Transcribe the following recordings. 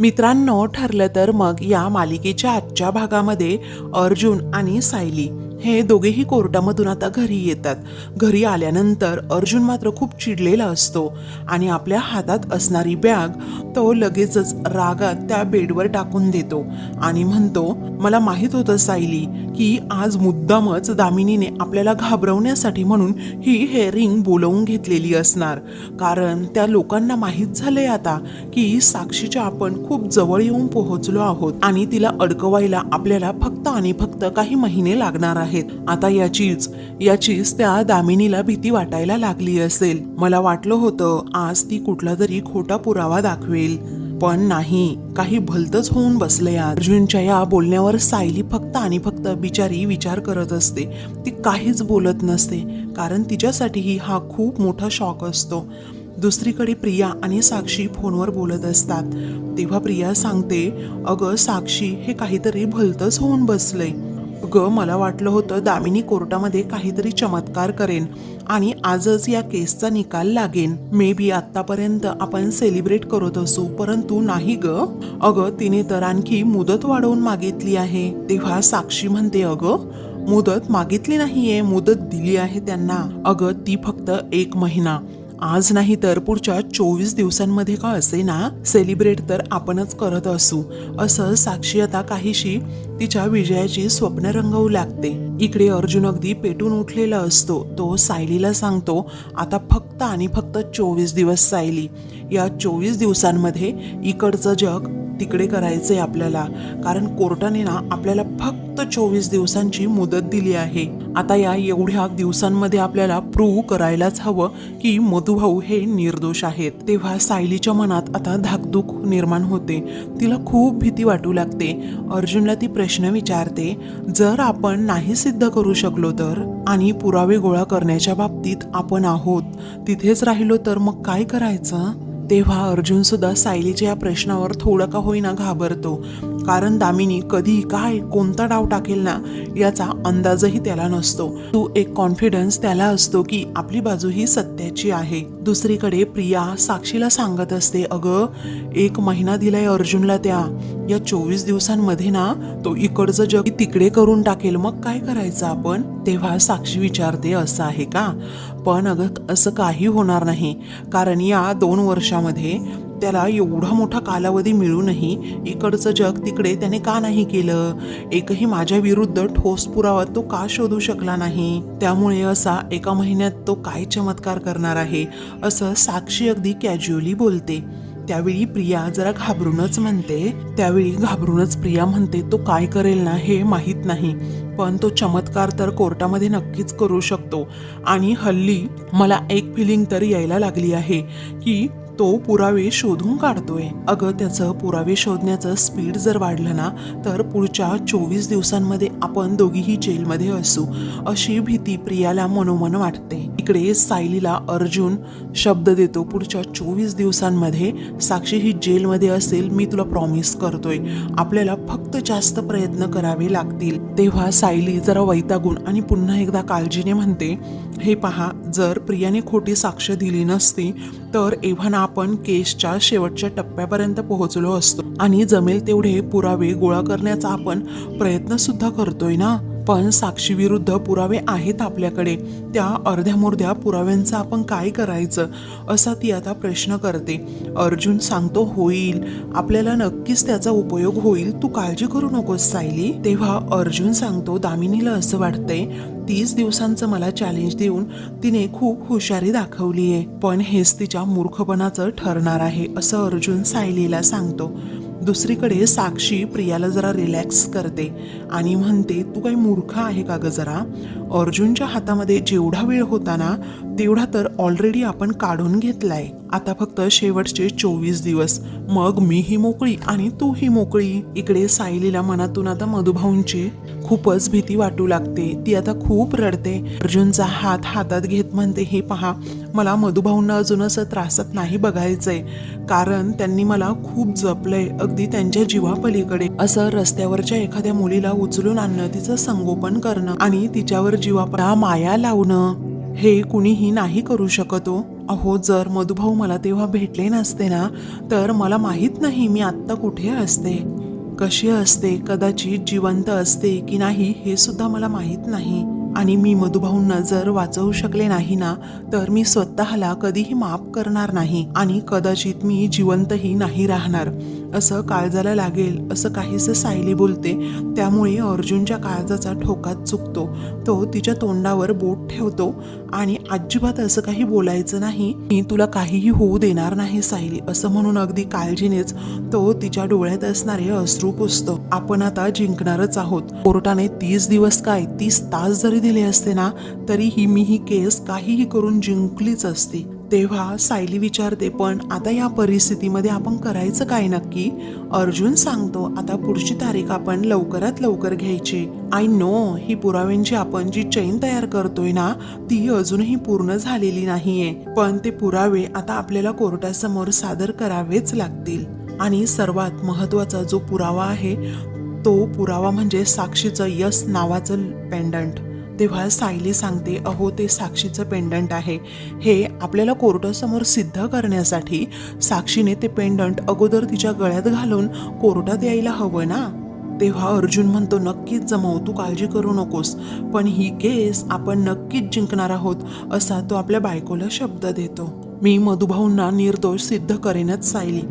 मित्रांनो ठरलं तर मग या मालिकेच्या आजच्या भागामध्ये अर्जुन आणि सायली हे दोघेही कोर्टामधून आता घरी येतात. घरी आल्यानंतर अर्जुन मात्र खूप चिडलेला असतो आणि आपल्या हातात असणारी बॅग तो लगेचच रागात त्या बेडवर टाकून देतो आणि म्हणतो मला माहीत होतं सायली की आज मुद्दामच दामिनीने आपल्याला घाबरवण्यासाठी म्हणून ही हेअरिंग बोलवून घेतलेली असणार. कारण त्या लोकांना माहीत झालंय आता की साक्षीच्या आपण खूप जवळ येऊन पोहोचलो आहोत आणि तिला अडकवायला आपल्याला फक्त आणि फक्त काही महिने लागणार आहेत. आता याचीच याचीच त्या दामिनीला भीती वाटायला लागली असेल. मला वाटलं होतं आज ती कुठला तरी खोटा पुरावा दाखवेल. पण नाही काही भलतच होऊन बसले अर्जुनच्या या बोलण्यावर सायली फक्त आणि फक्त बिचारी विचार करत असते. ती काहीच बोलत नसते कारण तिच्यासाठीही हा खूप मोठा शॉक असतो. दुसरीकडे प्रिया आणि साक्षी फोनवर बोलत असतात. तेव्हा प्रिया सांगते अगं साक्षी हे काहीतरी भलतंच होऊन बसलंय. ग मला वाटलं होतं दामिनी कोर्टामध्ये काहीतरी चमत्कार करेन आणि आजच या केसचा निकाल लागेन. मे बी आतापर्यंत आपण सेलिब्रेट करत असू परंतु नाही ग. अगं तिने तर आणखी मुदत वाढवून मागितली आहे. तेव्हा साक्षी म्हणते अगं मुदत मागितली नाहीये मुदत दिली आहे त्यांना. अगं ती फक्त एक महिना. आज नाही तर पुढच्या चोवीस दिवसांमध्ये का असे ना? सेलिब्रेट तर आपणच करत असू. असं साक्षी आता काहीशी तिच्या विजयाची स्वप्न रंगवू लागते. इकडे अर्जुन अगदी पेटून उठलेला असतो. तो सायलीला सांगतो आता फक्त आणि फक्त चोवीस दिवस सायली. या चोवीस दिवसांमध्ये इकडचं जग तिकडे करायचंय आपल्याला. कारण कोर्टाने ना आपल्याला फक्त चोवीस दिवसांची मुदत दिली आहे. आता या एवढ्या दिवसांमध्ये आपल्याला प्रूव्ह करायलाच हवं की मधुभाऊ हे निर्दोष आहेत. तेव्हा सायलीच्या मनात आता धाकधूक निर्माण होते. तिला खूप भीती वाटू लागते. अर्जुनला ती प्रश्न विचारते जर आपण नाही सिद्ध करू शकलो तर? आणि पुरावे गोळा करण्याच्या बाबतीत आपण आहोत. तिथेच राहिलो तर मग काय करायचं? तेव्हा अर्जुन सुद्धा सायलीच्या या प्रश्नावर थोडं का होईना घाबरतो. कारण दामिनी कधी काय कोणता डाव टाकेल ना याचा अंदाजही त्याला नसतो. तू एक कॉन्फिडन्स त्याला असतो की आपली बाजू ही सत्याची आहे. दुसरीकडे प्रिया साक्षीला सांगत असते अगं एक महिना दिलाय अर्जुनला त्या. या चोवीस दिवसांमध्ये ना तो इकडचं जग तिकडे करून टाकेल. मग काय करायचं आपण? तेव्हा साक्षी विचारते असं आहे का? पण अगं असं काही होणार नाही. कारण या दोन वर्षामध्ये त्याला एवढा मोठा कालावधी मिळूनही इकडचं जग तिकडे त्याने का नाही केलं? एकही माझ्या विरुद्ध ठोस पुरावा तो का शोधू शकला नाही? त्यामुळे असा एका महिन्यात तो काय चमत्कार करणार आहे असं साक्षी अगदी कॅज्युअली बोलते. त्यावेळी प्रिया जरा घाबरूनच म्हणते. त्यावेळी घाबरूनच प्रिया म्हणते तो काय करेल ना हे माहीत नाही. पण तो चमत्कार तर कोर्टामध्ये नक्कीच करू शकतो. आणि हल्ली मला एक फिलिंग तर यायला लागली आहे की तो पुरावे शोधून काढतोय. अगं त्याचं पुरावे शोधण्याचं स्पीड जर वाढलं ना तर पुढच्या चोवीस दिवसांमध्ये आपण दोघीही जेलमध्ये असू अशी भीती प्रियाला मनोमन वाटते. इकडे सायलीला अर्जुन शब्द देतो पुढच्या चोवीस दिवसांमध्ये साक्षी ही जेलमध्ये असेल मी तुला प्रॉमिस करतोय. आपल्याला फक्त जास्त प्रयत्न करावे लागतील. तेव्हा सायली जरा वैतागून आणि पुन्हा एकदा काळजीने म्हणते हे पहा जर प्रियाने खोटी साक्ष दिली नसती तर एव्हा आपण केसच्या शेवटच्या टप्प्यापर्यंत पोहोचलो असतो. आणि जमेल तेवढे पुरावे गोळा करण्याचा आपण प्रयत्न सुद्धा करतोय ना? पण साक्षीविरुद्ध पुरावे आहेत आपल्याकडे. त्या अर्ध्या मुर्ध्या पुराव्यांचं आपण काय करायचं? असा ती आता प्रश्न करते. अर्जुन सांगतो होईल. आपल्याला नक्कीच त्याचा उपयोग होईल. तू काळजी करू नकोस सायली. तेव्हा अर्जुन सांगतो दामिनीला असं वाटतंय तीस दिवसांचं मला चॅलेंज देऊन तिने खूप हुशारी दाखवली आहे पण हेच तिच्या मूर्खपणाचं ठरणार आहे असं अर्जुन सायलीला सांगतो. दुसरीकडे साक्षी प्रियाला जरा रिलॅक्स करते आणि म्हणते तू काही मूर्ख आहे का ग जरा? अर्जुनच्या हातामध्ये जेवढा वेळ होता ना तेवढा तर ऑलरेडी आपण काढून घेतलाय. आता फक्त शेवटचे चोवीस दिवस. मग मी ही मोकळी आणि तू ही मोकळी. इकडे सायलीला मनातून आता मधुभाऊंची खूपच भीती वाटू लागते. ती आता खूप रडते. अर्जुनचा हात हातात घेत म्हणते हे पहा मला मधुभाऊंना अजून असं त्रासात नाही बघायचंय. कारण त्यांनी मला खूप जपलंय अगदी त्यांच्या जीवापलीकडे. असं रस्त्यावरच्या एखाद्या मुलीला उचलून आणणं तिचं संगोपन करणं आणि तिच्यावर जीवापला माया लावणं हे कुणीही नाही करू शकतो हो. अहो जर मधुभाऊ मला तेव्हा भेटले नसते ना तर मला माहीत नाही मी आत्ता कुठे असते. कशी असते कदाचित जिवंत असते की नाही हे सुद्धा मला माहीत नाही. आणि मी मधुभाऊंना जर वाचवू शकले नाही ना तर मी स्वतःला कधीही माफ करणार नाही आणि कदाचित मी जिवंतही नाही राहणार. असं काळजाला लागेल असं काहीसं सायली बोलते. त्यामुळे अर्जुनच्या काळजाचा ठोकाच चुकतो. तो तिच्या तोंडावर बोट ठेवतो आणि अजिबात असं काही बोलायचं नाही. मी तुला काहीही होऊ देणार नाही सायली असं म्हणून अगदी काळजीनेच तो तिच्या डोळ्यात असणारे अश्रू पुसतो. आपण आता जिंकणारच आहोत. कोर्टाने तीस दिवस काय तीस तास जरी दिले असते ना तरीही मी ही केस काहीही करून जिंकलीच असती. तेव्हा सायली विचारते पण आता या परिस्थितीमध्ये आपण करायचं काय नक्की? अर्जुन सांगतो आता पुढची तारीख आपण लवकरात लवकर घ्यायची. आय नो ही पुराव्यांची आपण जी चैन तयार करतोय ना ती अजूनही पूर्ण झालेली नाहीये. पण ते पुरावे आता आपल्याला कोर्टासमोर सादर करावेच लागतील. आणि सर्वात महत्त्वाचा जो पुरावा आहे तो पुरावा म्हणजे साक्षीचं यस नावाचं पेंडंट तेव्हा सायली सांगते अहो ते साक्षीचं पेंडंट आहे. हे आपल्याला कोर्टासमोर सिद्ध करण्यासाठी साक्षीने ते पेंडंट अगोदर तिच्या गळ्यात घालून कोर्टात यायला हवं ना? तेव्हा अर्जुन म्हणतो नक्कीच जमव तू काळजी करू नकोस. पण ही केस आपण नक्कीच जिंकणार आहोत असा तो आपल्या बायकोला शब्द देतो. मी मधुभाऊंना निर्दोष सिद्ध करेनच सायली.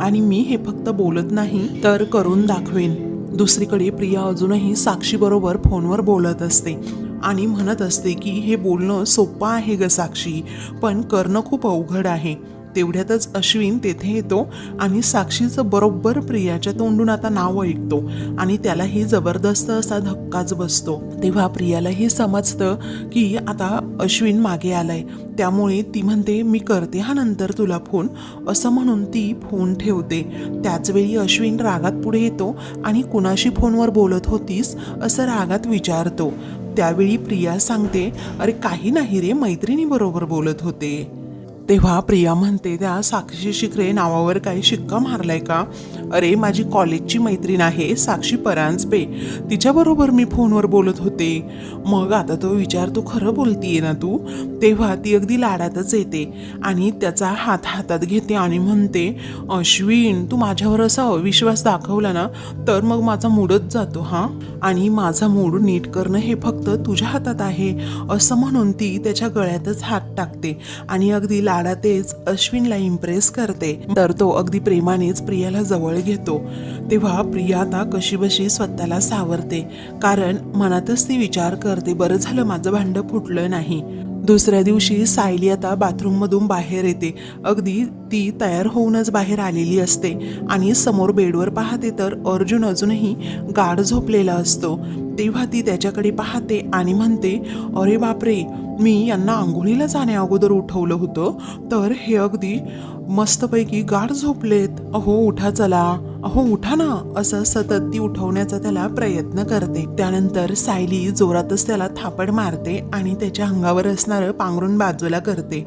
आणि मी हे फक्त बोलत नाही तर करून दाखवेन. दुसरीकडे प्रिया अजूनही साक्षीबरोबर फोनवर बोलत असते. आणि म्हणत असते की हे बोलणं सोपं आहे ग साक्षी पण करणं खूप अवघड आहे. तेवढ्यातच अश्विन तेथे येतो आणि साक्षीचं बरोबर प्रियाच्या तोंडून आता नाव ऐकतो आणि त्यालाही जबरदस्त असा धक्काच बसतो. तेव्हा प्रियालाही समजतं की आता अश्विन मागे आलाय. त्यामुळे ती म्हणते मी करते हा नंतर तुला फोन. असं म्हणून ती फोन ठेवते. त्याचवेळी अश्विन रागात पुढे येतो आणि कुणाशी फोनवर बोलत होतीस असं रागात विचारतो. त्यावेळी प्रिया सांगते अरे काही नाही रे मैत्रिणी बरोबर बोलत होते. तेव्हा प्रिया म्हणते त्या साक्षी शिकरे नावावर काही शिक्का मारलाय का? अरे माझी कॉलेजची मैत्रीण आहे साक्षी परांजपे. तिच्याबरोबर मी फोनवर बोलत होते. मग आता तो विचार तू खरं बोलतीये ना तू? तेव्हा ती अगदी लाडातच येते आणि त्याचा हात हातात घेते आणि म्हणते अश्विन तू माझ्यावर असा अविश्वास दाखवला ना तर मग माझा मूडच जातो हा? आणि माझा मूड नीट करणं हे फक्त तुझ्या हातात आहे. असं म्हणून ती त्याच्या गळ्यातच हात टाकते आणि अगदी लाडातेच अश्विनला इम्प्रेस करते. तर तो अगदी प्रेमानेच प्रियाला जवळ घेतो तेव्हा प्रिया आता स्वतःला सावरते. कारण मनातच ती विचार करते बरं झालं माझं भांडं फुटलं नाही. दुसऱ्या दिवशी सायली आता बाथरूममधून बाहेर येते. अगदी ती तयार होऊनच बाहेर आलेली असते. आणि समोर बेडवर पाहते तर अर्जुन अजूनही गाढ झोपलेला असतो. तेव्हा ती त्याच्याकडे पाहते आणि म्हणते अरे बापरे मी यांना आंघोळीला जाण्या अगोदर उठवलं होतं. तर हे अगदी मस्तपैकी गाढ झोपलेत. अहो उठा चला. अहो उठा ना. असं सतत ती उठवण्याचा त्याला प्रयत्न करते. त्यानंतर सायली जोरातच त्याला थापड मारते आणि त्याच्या अंगावर असणारं पांघरून बाजूला करते.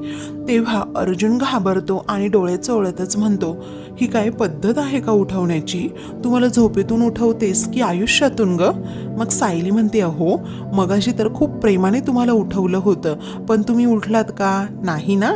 तेव्हा अर्जुन घाबरतो आणि डोळे चोळतच म्हणतो ही काय पद्धत आहे का उठवण्याची? तू मला झोपेतून उठवतेस की आयुष्यातून ग? मग सायली म्हणते अहो मगाशी तर खूप प्रेमाने तुम्हाला उठवलं होतं पण तुम्ही उठलात का? नाही ना?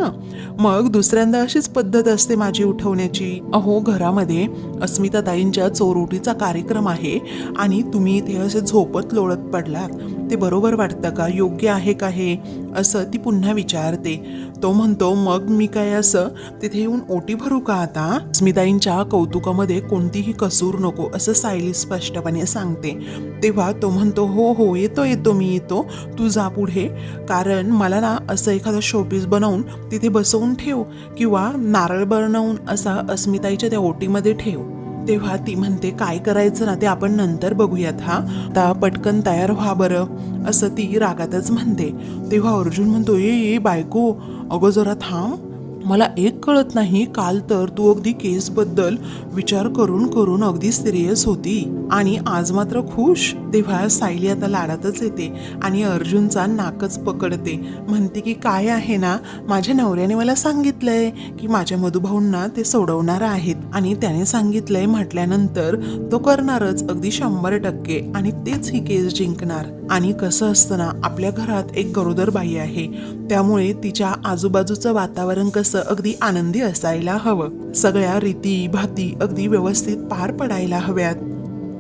मग दुसऱ्यांदा अशीच पद्धत असते माझी उठवण्याची. अहो घरामध्ये अस्मिताताईंच्या चोरोटीचा कार्यक्रम आहे आणि तुम्ही इथे असे झोपत लोळत पडलात. ते बरोबर वाटतं का? योग्य आहे का हे? असं ती पुन्हा विचारते. तो म्हणतो मग मी काय असं तिथे येऊन ओटी भरू का आता? स्मिताईंच्या कौतुकामध्ये कोणतीही कसूर नको असं सायली स्पष्टपणे सांगते. तेव्हा तो म्हणतो हो हो येतो येतो मी येतो. तू जा पुढे. कारण मला ना असं एखादं शोपीस बनवून तिथे बसवून ठेव किंवा नारळ बनवून असा अस्मिताईच्या त्या ओटीमध्ये ठेव. तेव्हा ती म्हणते काय करायचं ना ते आपण नंतर बघूयात हा? आता पटकन तयार व्हा बरं असं ती रागातच म्हणते. तेव्हा अर्जुन म्हणतो ये ये बायको अगं जरा थांब. मला एक कळत नाही काल तर तू अगदी केसबद्दल विचार करून करून अगदी सिरियस होती. आणि आज मात्र खुश. तेव्हा सायली आता लाडातच येते आणि अर्जुनचा नाकच पकडते. म्हणते की काय आहे ना माझ्या नवऱ्याने मला सांगितलंय की माझ्या मधुभाऊंना ते सोडवणार आहेत. आणि त्याने सांगितलंय म्हटल्यानंतर तो करणारच अगदी शंभर टक्के आणि तेच ही केस जिंकणार. आणि कसं असतं ना आपल्या घरात एक गरोदर बाई आहे. त्यामुळे तिच्या आजूबाजूचं वातावरण कसं अगदी आनंदी असायला हवं. सगळ्या रीती भाती अगदी व्यवस्थित पार पडायला हव्यात.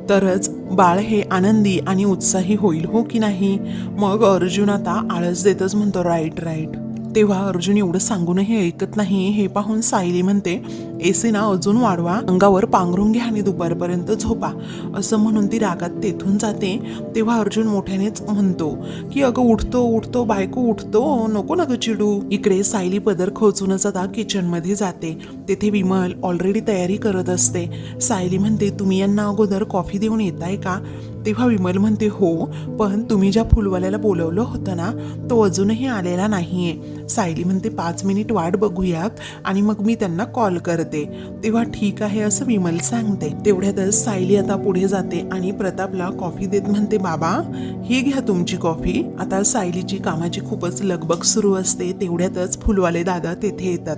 तरच बाळ हे आनंदी आणि उत्साही होईल हो की नाही? मग अर्जुन आता आळस देतच म्हणतो राईट राईट. तेव्हा अर्जुन एवढं सांगूनही ऐकत नाही. हे पाहून सायली म्हणते एसी ना अजून वाढवा. अंगावर पांघरून घ्या आणि दुपारपर्यंत झोपा. असं म्हणून ती रागात तेथून जाते. तेव्हा अर्जुन मोठ्यानेच म्हणतो की अगं उठतो उठतो बायको उठतो. नको ना ग चिडू. इकडे सायली पदर खोचूनच आता किचनमध्ये जाते. तेथे विमल ऑलरेडी तयारी करत असते. सायली म्हणते तुम्ही यांना अगोदर कॉफी देऊन येताय का? तेव्हा विमल म्हणते हो पण तुम्ही ज्या फुलवाल्याला बोलवलं होतं ना तो अजूनही आलेला नाहीये. सायली म्हणते पाच मिनिट वाट बघूयात आणि मग मी त्यांना कॉल करते. तेव्हा ठीक आहे असं विमल सांगते. तेवढ्यातच सायली आता पुढे जाते आणि प्रतापला कॉफी देत म्हणते बाबा ही घ्या तुमची कॉफी. आता सायलीची कामाची खूपच लगबग सुरू असते. तेवढ्यातच फुलवाले दादा तेथे येतात.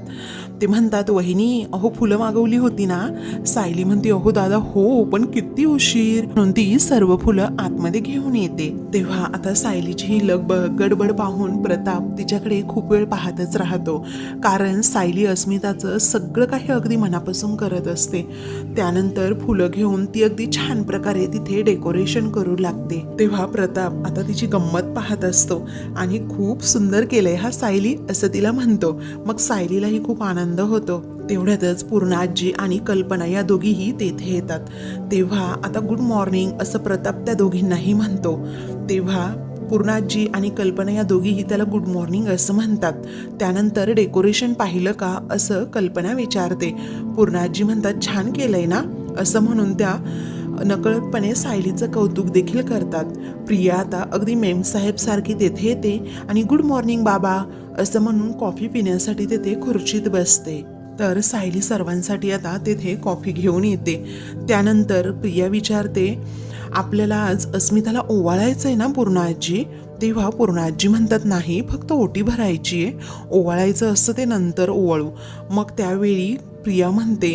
ते म्हणतात वहिनी अहो फुलं मागवली होती ना. सायली म्हणते अहो दादा हो पण किती उशीर. म्हणून ती सर्व फुलं आतमध्ये घेऊन येते. तेव्हा आता सायलीची ही लगबग गडबड पाहून प्रताप तिच्याकडे खूप वेळ पाहतच राहतो. कारण सायली अस्मिताचं सगळं काही अगदी मनापासून करत असते. त्यानंतर फुलं घेऊन ती अगदी छान प्रकारे तिथे डेकोरेशन करू लागते. तेव्हा प्रताप आता तिची गंमत पाहत असतो आणि खूप सुंदर केलंय हा सायली असं तिला म्हणतो. मग सायलीलाही खूप आनंद होतो. तेवढ्यातच पूर्ण आजी आणि कल्पना या दोघीही तेथे येतात. तेव्हा आता गुड मॉर्निंग असं प्रताप त्या दोघींनाही म्हणतो. तेव्हा पूर्णाजी आणि कल्पना या दोघीही त्याला गुड मॉर्निंग असं म्हणतात. त्यानंतर डेकोरेशन पाहिलं का असं कल्पना विचारते. पूर्णाजी म्हणतात छान केलंय ना? असं म्हणून त्या नकळतपणे सायलीचं कौतुक देखील करतात. प्रिया आता अगदी मेमसाहेब सारखी तेथे येते आणि गुड मॉर्निंग बाबा असं म्हणून कॉफी पिण्यासाठी तेथे खुर्चीत बसते. तर सायली सर्वांसाठी आता तेथे कॉफी घेऊन येते. त्यानंतर प्रिया विचारते आपल्याला आज अस्मिताला ओवाळायचं आहे ना पूर्ण आजी तेव्हा पूर्ण आजी म्हणतात नाही फक्त ओटी भरायची आहे ओवाळायचं असतं ते नंतर ओवाळू. मग त्यावेळी प्रिया म्हणते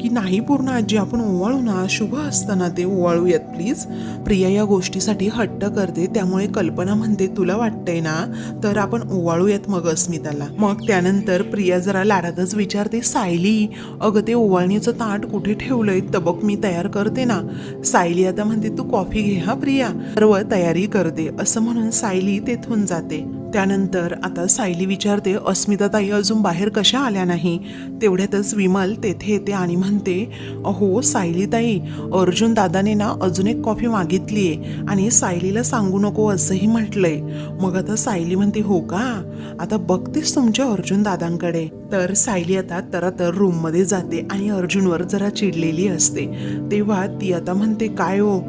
की नाही पूर्ण आजी आपण ओवाळू ना. शुभ असताना ते ओवाळूयात प्लीज प्रिया या गोष्टीसाठी हट्ट करते. त्यामुळे कल्पना म्हणते तुला वाटतंय ना तर आपण ओवाळूयात मग अस्मिताला. मग त्यानंतर प्रिया जरा लाडातच विचारते सायली अगं ते ओवाळणीचं ताट कुठे ठेवलंय? तबक मी तयार करते ना. सायली आता म्हणते तू कॉफी घे हा प्रिया. सर्व तयारी करते. असं म्हणून सायली तेथून जाते. त्यानंतर आता सायली विचारते अस्मिताताई अजून बाहेर कशा आल्या नाही? तेवढ्यातच विमल तेथे येते आणि म्हणते अहो सायलीताई अर्जुन दादाने ना अजून एक कॉफी मागितली आहे आणि सायलीला सांगू नको असंही म्हटलंय. मग आता सायली म्हणते हो का? आता बघतेस तुमच्या अर्जुन दादांकडे. तर सायली आता तर रूममध्ये जाते आणि अर्जुनवर जरा चिडलेली असते. तेव्हा ती आता म्हणते काय हो?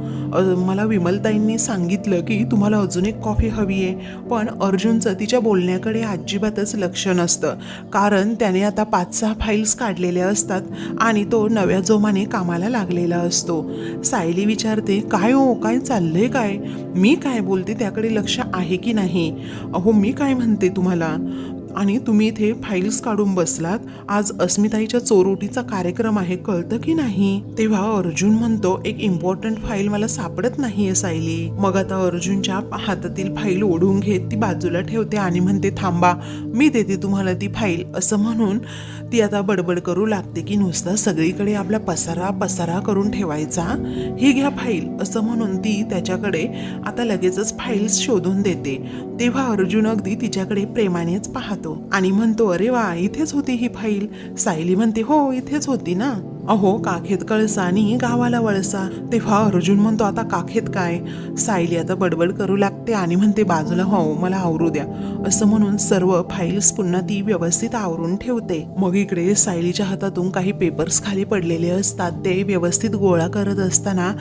मला विमलताईंनी सांगितलं की तुम्हाला अजून एक कॉफी हवी आहे पण अर्जुन अर्जुनचं तिच्या बोलण्याकडे अजिबातच लक्ष नसतं. कारण त्याने आता पाच सहा फाईल्स काढलेल्या असतात आणि तो नव्या जोमाने कामाला लागलेला असतो. सायली विचारते काय हो? काय चाललंय काय? मी काय बोलते? त्याकडे लक्ष आहे की नाही? अहो मी काय म्हणते तुम्हाला? आणि तुम्ही इथे फाईल्स काढून बसलात. आज अस्मिताईच्या चोरोटीचा कार्यक्रम आहे कळतं की नाही? तेव्हा अर्जुन म्हणतो एक इम्पॉर्टंट फाईल मला सापडत नाहीये सायली. मग आता अर्जुनच्या हातातील फाईल ओढून घेत ती बाजूला ठेवते आणि म्हणते थांबा मी देते तुम्हाला ती फाईल असं म्हणून ती आता बडबड करू लागते की नुसतं सगळीकडे आपला पसारा पसारा करून ठेवायचा. ही घ्या फाईल असं म्हणून ती त्याच्याकडे आता लगेचच फाईल्स शोधून देते. तेव्हा अर्जुन अगदी तिच्याकडे प्रेमानेच पाहतो. आणि म्हणतो अरे वा इथेच होती ही फाईल. सायली म्हणते हो इथेच होती ना. अहो काखेत कळसा आणि गावाला वळसा. तेव्हा अर्जुन म्हणतो आता काखेत काय? सायली आता बडबड करू लागते आणि म्हणते बाजूला हो मला आवरू द्या. असं म्हणून सर्व फाईल्स पुन्हा ती व्यवस्थित आवरून ठेवते. मग इकडे सायलीच्या हातातून काही पेपर्स खाली पडलेले असतात. ते व्यवस्थित गोळा करत असताना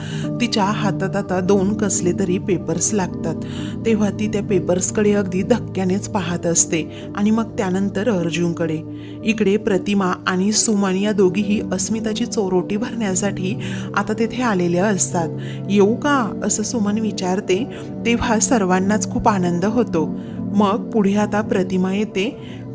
तिच्या हातात आता दोन कसले तरी पेपर्स लागतात. तेव्हा ती त्या पेपर्सकडे अगदी धक्क्यानेच पाहत असते. आणि मग त्यानंतर अर्जुनकडे. इकडे प्रतिमा आणि सुमन या दोघीही अस्मिताची चोरोटी भरण्यासाठी आता तेथे आलेल्या असतात. येऊ का? असं सुमन विचारते तेव्हा सर्वांनाच खूप आनंद होतो. मग पुढे आता प्रतिमा येते.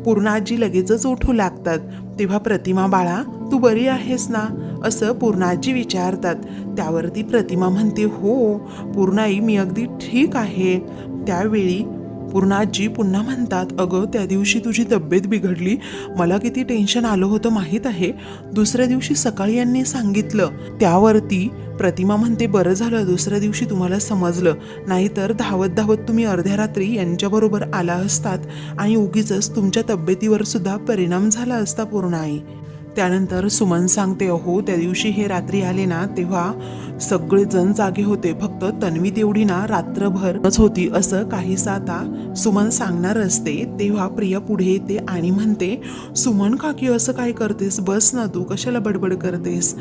पूर्ण आजी लगेचच उठू लागतात. तेव्हा प्रतिमा बाळा तू बरी आहेस ना? असं पूर्णाजी विचारतात. त्यावरती प्रतिमा म्हणते हो पूर्णाई मी अगदी ठीक आहे. त्यावेळी पूर्णाजी पुन्हा म्हणतात अगं त्या दिवशी तुझी तब्येत बिघडली. मला किती टेन्शन आलं होतं माहीत आहे. दुसऱ्या दिवशी सकाळी यांनी सांगितलं त्यावरती प्रतिमा म्हणते बरं झालं दुसऱ्या दिवशी तुम्हाला समजलं. नाहीतर धावत धावत तुम्ही अर्ध्या रात्री यांच्याबरोबर आला असतात आणि उगीच तुमच्या तब्येतीवर सुद्धा परिणाम झाला असता पूर्ण आई त्यानंतर सुमन सांगते अहो त्या दिवशी हे रात्री आले ना तेव्हा सगळेजण जागे होते. फक्त तन्वी तेवढी ना रात्रभरच होती असं काही आता सुमन सांगणार असते. तेव्हा प्रिया पुढे येते आणि म्हणते सुमन काकी असं काय करतेस? बस ना तू. कशाला बडबड करतेस?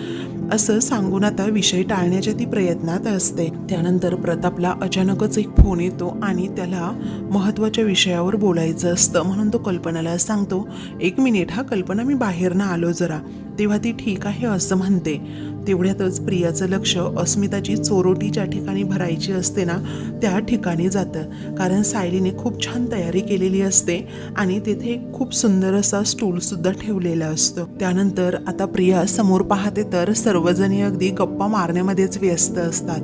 असं सांगून आता विषय टाळण्याच्या ती प्रयत्नात असते. त्यानंतर प्रतापला अचानकच एक फोन येतो आणि त्याला महत्त्वाच्या विषयावर बोलायचं असतं म्हणून तो कल्पनाला सांगतो एक मिनिट हा कल्पना मी बाहेरनं आलो जरा. तेव्हा ती ठीक आहे असं म्हणते. तेवढ्यातच प्रियाचं लक्ष अस्मिताची चोरोटी ज्या ठिकाणी भरायची असते ना त्या ठिकाणी जातं. कारण सायलीने खूप छान तयारी केलेली असते आणि तेथे एक खूप सुंदर असा स्टूलसुद्धा ठेवलेला असतो. त्यानंतर आता प्रिया समोर पाहते तर सर्वजणी अगदी गप्पा मारण्यामध्येच व्यस्त असतात.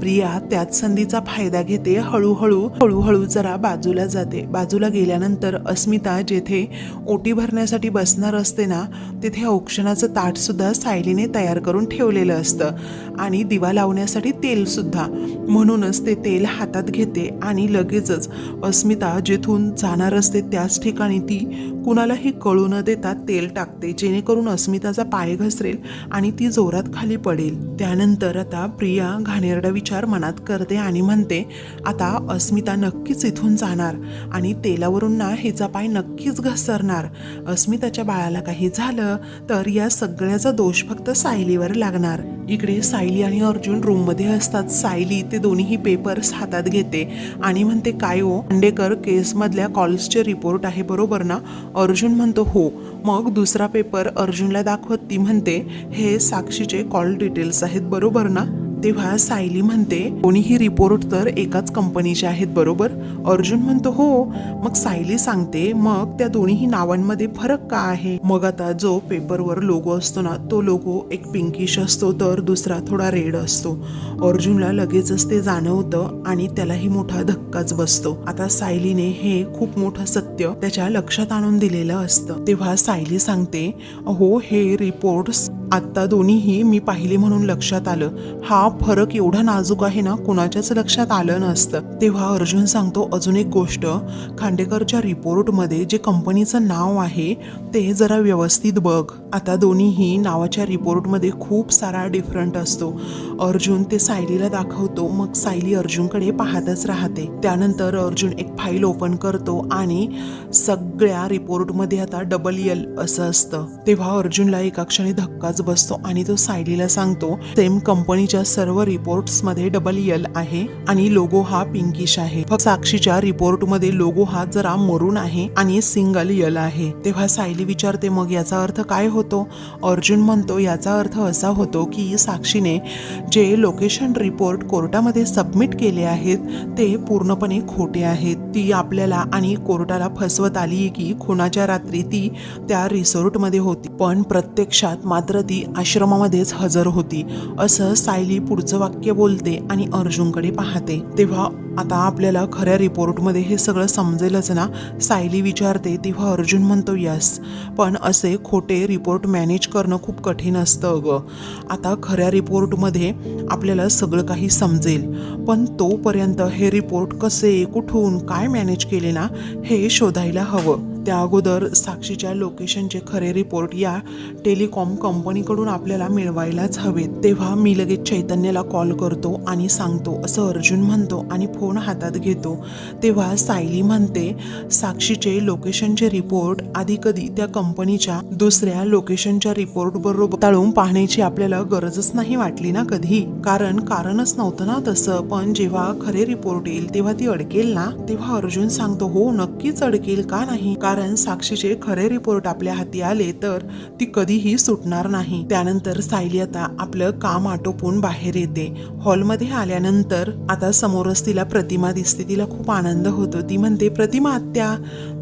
प्रिया त्याच संधीचा फायदा घेते हळूहळू हळूहळू जरा बाजूला जाते. बाजूला गेल्यानंतर अस्मिता जेथे ओटी भरण्यासाठी बसणार असते ना तेथे औक्षणात ताट ताटसुद्धा सायलीने तयार करून ठेवलेलं असतं आणि दिवा लावण्यासाठी तेलसुद्धा म्हणूनच ते तेल हातात घेते आणि लगेचच अस्मिता जिथून जाणार असते त्याच ठिकाणी ती कुणालाही कळू न देता तेल टाकते जेणेकरून अस्मिताचा पाय घसरेल आणि ती जोरात खाली पडेल. त्यानंतर आता प्रिया घाणेरडा विचार मनात करते आणि म्हणते आता अस्मिता नक्कीच इथून जाणार आणि तेलावरून ना हिचा पाय नक्कीच घसरणार. अस्मिताच्या बाळाला काही झालं तर या सगळ्याचा दोष फक्त सायलीवर लागणार. इकडे सायली आणि अर्जुन रूममध्ये असतात. सायली ते दोन्हीही पेपर्स हातात घेते आणि म्हणते काय हो? ओ अंडेकर केसमधल्या कॉल्सचे रिपोर्ट आहे बरोबर ना? अर्जुन म्हणतो हो. मग दुसरा पेपर अर्जुनला दाखवत ती म्हणते हे साक्षीचे कॉल डिटेल्स आहेत बरोबर ना? तेव्हा सायली म्हणते कोणीही रिपोर्ट तर एकाच कंपनीचे आहेत बरोबर? अर्जुन म्हणतो हो. मग सायली सांगते मग त्या दोन्ही नावांमध्ये फरक का आहे? मग आता जो पेपरवर लोगो असतो ना तो लोगो एक पिंकिश असतो तर दुसरा थोडा रेड असतो. अर्जुनला लगेचच ते जाणवतं आणि त्यालाही मोठा धक्काच बसतो. आता सायलीने हे खूप मोठं सत्य त्याच्या लक्षात आणून दिलेलं असतं. तेव्हा सायली सांगते हो हे रिपोर्ट्स आत्ता दोन्हीही मी पाहिले म्हणून लक्षात आलं. हा फरक एवढा नाजूक आहे ना कुणाच्याच लक्षात आलं नसतं. तेव्हा अर्जुन सांगतो अजून एक गोष्ट. खांडेकरच्या रिपोर्टमध्ये जे कंपनीचं नाव आहे ते जरा व्यवस्थित बघ. आता दोन्हीही नावाच्या रिपोर्टमध्ये खूप सारा डिफरंट असतो. अर्जुन ते सायलीला दाखवतो मग सायली अर्जुनकडे पाहतच राहते. त्यानंतर अर्जुन एक फाईल ओपन करतो आणि सगळ्या रिपोर्टमध्ये आता डबल यल असं असतं. तेव्हा अर्जुनला एका क्षणी धक्का धक्काच बसतो आणि तो सायलीला सांगतो सेम कंपनीच्या सर्व रिपोर्ट्समध्ये डबल यल आहे आणि लोगो हा पिंकिश आहे. फक्त साक्षीच्या रिपोर्टमध्ये लोगो हा जरा मरून आहे आणि सिंगल यल आहे. तेव्हा सायली विचारते मग याचा अर्थ काय होतो? अर्जुन म्हणतो याचा अर्थ असा होतो की साक्षीने जे लोकेशन रिपोर्ट कोर्टामध्ये सबमिट केले आहेत ते पूर्णपणे खोटे आहेत. ती आपल्याला आणि कोर्टाला फसवत आली की खुनाच्या रात्री ती त्या रिसोर्टमध्ये होती. पण प्रत्यक्षात मात्र ती आश्रमामध्येच हजर होती. असं सायली पुढचं वाक्य बोलते आणि अर्जुनकडे पाहते. तेव्हा आता आपल्याला खऱ्या रिपोर्टमध्ये हे सगळं समजेलच ना? सायली विचारते तेव्हा अर्जुन म्हणतो यस. पण असे खोटे रिपोर्ट मॅनेज करणं खूप कठीण असतं अगं आता खऱ्या रिपोर्टमध्ये आपल्याला सगळं काही समजेल. पण तोपर्यंत हे रिपोर्ट कसे कुठून काय मॅनेज केले ना हे शोधायला हवं. त्या अगोदर साक्षीच्या लोकेशनचे खरे रिपोर्ट या टेलिकॉम कंपनीकडून आपल्याला मिळवायलाच हवेत. तेव्हा मी लगेच चैतन्याला कॉल करतो आणि सांगतो असं अर्जुन म्हणतो आणि फोन हातात घेतो. तेव्हा सायली म्हणते साक्षीचे लोकेशनचे रिपोर्ट आधी कधी त्या कंपनीच्या दुसऱ्या लोकेशनच्या रिपोर्ट बरोबर ताळून पाहण्याची आपल्याला गरजच नाही वाटली ना कधी? कारण कारणच नव्हतं ना तसं. पण जेव्हा खरे रिपोर्ट येईल तेव्हा ती अडकेल ना? तेव्हा अर्जुन सांगतो हो नक्कीच अडकेल. का नाही? कारण कारण साक्षीचे खरे रिपोर्ट आपल्या हाती आले तर ती कधीही सुटणार नाही. त्यानंतर सायली आता आपलं काम आटोपून बाहेर येते. हॉलमध्ये आल्यानंतर आता समोरच तिला प्रतिमा दिसते. तिला खूप आनंद होतो. ती म्हणते प्रतिमा आत्या.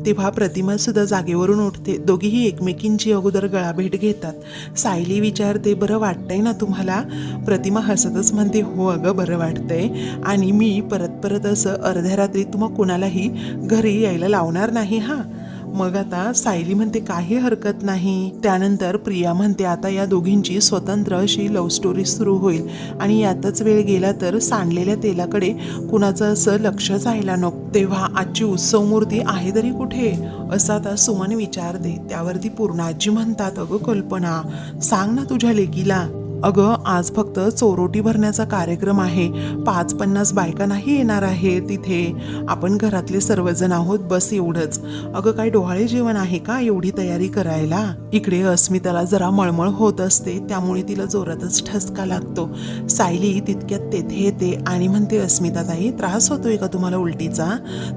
तेव्हा प्रतिमा सुद्धा जागेवरून उठते. दोघीही एकमेकींची अगोदर गळाभेट घेतात. सायली विचारते बरं वाटतंय ना तुम्हाला? प्रतिमा हसतच म्हणते हो अगं बरं वाटतंय. आणि मी परत परत असं अर्ध्या रात्री तुम्हा कुणालाही घरी यायला लावणार नाही हां? मग आता सायली म्हणते काही हरकत नाही. त्यानंतर प्रिया म्हणते आता या दोघींची स्वतंत्र अशी लव्ह स्टोरी सुरू होईल. आणि यातच वेळ गेला तर सांडलेल्या तेलाकडे कुणाचं असं लक्ष जायला नको. तेव्हा आजची उत्सव मूर्ती आहे तरी कुठे? असं आता सुमन विचारते. त्यावरती पूर्णाजी म्हणतात अगं कल्पना सांग ना तुझ्या लेकीला. अगं आज फक्त चोरोटी भरण्याचा कार्यक्रम आहे. पाच पन्नास बायका नाही येणार आहे तिथे आपण घरातले सर्वजण आहोत बस एवढंच. अगं काय डोहाळे जेवण आहे का एवढी तयारी करायला? इकडे अस्मिताला जरा मळमळ होत असते त्यामुळे तिला जोरातच ठसका लागतो. सायली तितक्यात तेथे येते आणि म्हणते अस्मिता ताई त्रास होतोय का तुम्हाला उलटीचा?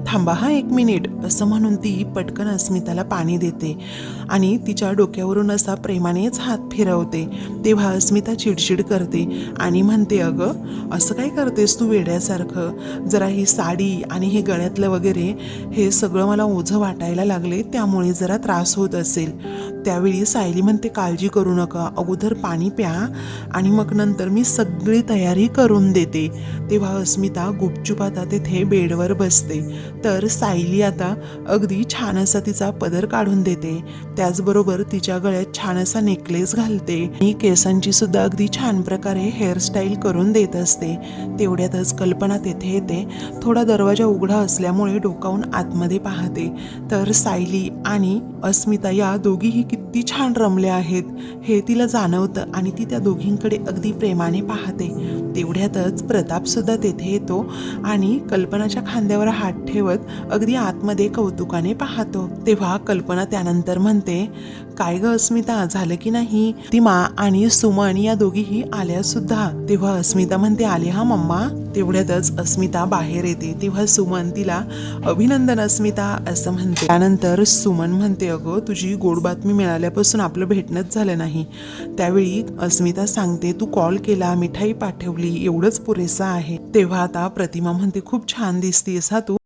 थांबा हा एक मिनिट. असं म्हणून ती पटकन अस्मिताला पाणी देते आणि तिच्या डोक्यावरून असा प्रेमानेच हात फिरवते. तेव्हा अस्मिता चिडचिड करते आणि म्हणते अगं असं काय करतेस तू वेड्यासारखं? जरा ही साडी आणि हे गळ्यातलं वगैरे हे सगळं मला ओझं वाटायला लागले त्यामुळे जरा त्रास होत असेल. त्यावेळी सायली म्हणते काळजी करू नका अगोदर पाणी प्या आणि मग नंतर मी सगळी तयारी करून देते. तेव्हा अस्मिता गुपचूप आता तिथे बेडवर बसते. तर सायली आता अगदी छान असा तिचा पदर काढून देते. त्याचबरोबर तिच्या गळ्यात छान असा नेकलेस घालते आणि केसांची सुद्धा अगदी छान प्रकारे हेअरस्टाईल करून देत असते. तेवढ्यातच कल्पना तेथे येते. थोडा दरवाजा उघडा असल्यामुळे डोकावून आतमध्ये पाहते. तर सायली आणि अस्मिता या दोघीही किती छान रमले आहेत हे तिला जाणवतं आणि ती त्या दोघींकडे अगदी प्रेमाने पाहते. तेवढ्यातच प्रतापसुद्धा तेथे येतो आणि कल्पनाच्या खांद्यावर हात ठेवत अगदी आतमध्ये कौतुकाने पाहतो. तेव्हा कल्पना त्यानंतर म्हणते काय ग अस्मिता झालं की नाही? ती मा आणि सुमन या दोघीही आल्या सुद्धा तेव्हा अस्मिता म्हणते आले हा मम्मा? तेवढ्यातच अस्मिता बाहेर येते. तेव्हा सुमन तिला अभिनंदन अस्मिता असं म्हणते. त्यानंतर सुमन म्हणते अगं तुझी गोड बातमी मिळाल्यापासून आपलं भेटणंच झालं नाही. त्यावेळी अस्मिता सांगते तू कॉल केला मिठाई पाठवली एवढंच पुरेसं आहे. तेव्हा आता प्रतिमा म्हणते खूप छान दिसतीस हा तू.